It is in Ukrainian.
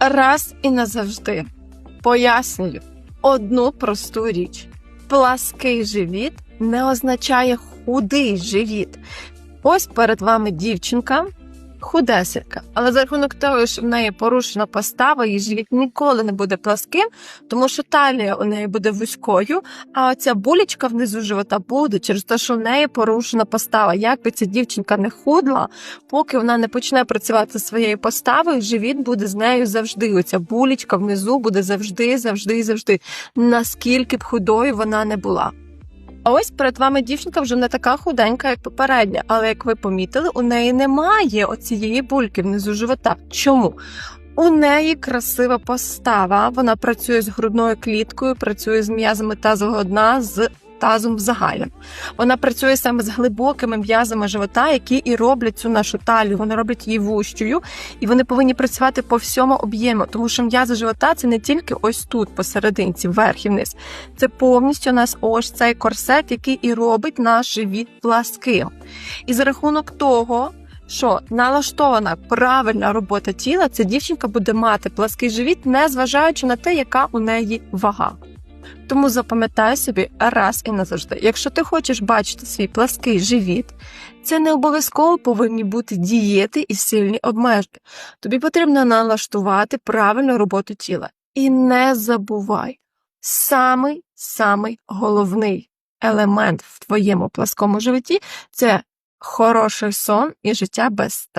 раз і назавжди пояснюю одну просту річ: плаский живіт не означає худий живіт. Ось перед вами дівчинка. Худесенька, але за рахунок того, що в неї порушена постава, її живіт ніколи не буде пласким, тому що талія у неї буде вузькою, а оця булічка внизу живота буде через те, що в неї порушена постава. Як би ця дівчинка не худла, поки вона не почне працювати своєю поставою, живіт буде з нею завжди. Оця булічка внизу буде завжди, завжди, завжди. Наскільки б худою вона не була. Ось перед вами дівчинка вже не така худенька, як попередня, але як ви помітили, у неї немає оцієї бульки внизу живота. Чому? У неї красива постава. Вона працює з грудною кліткою, працює з м'язами тазового дна, з тазом загальним. Вона працює саме з глибокими м'язами живота, які і роблять цю нашу талію. Вони роблять її вущою, і вони повинні працювати по всьому об'єму, тому що м'язи живота це не тільки ось тут, посерединці, вверх і вниз. Це повністю у нас ось цей корсет, який і робить наш живіт пласким. І за рахунок того. Що налаштована правильна робота тіла, ця дівчинка буде мати плаский живіт, не зважаючи на те, яка у неї вага. Тому запам'ятай собі раз і назавжди. Якщо ти хочеш бачити свій плаский живіт, це не обов'язково повинні бути дієти і сильні обмеження. Тобі потрібно налаштувати правильну роботу тіла. І не забувай, самий самий головний елемент в твоєму пласкому животі це хороший сон і життя без стресу.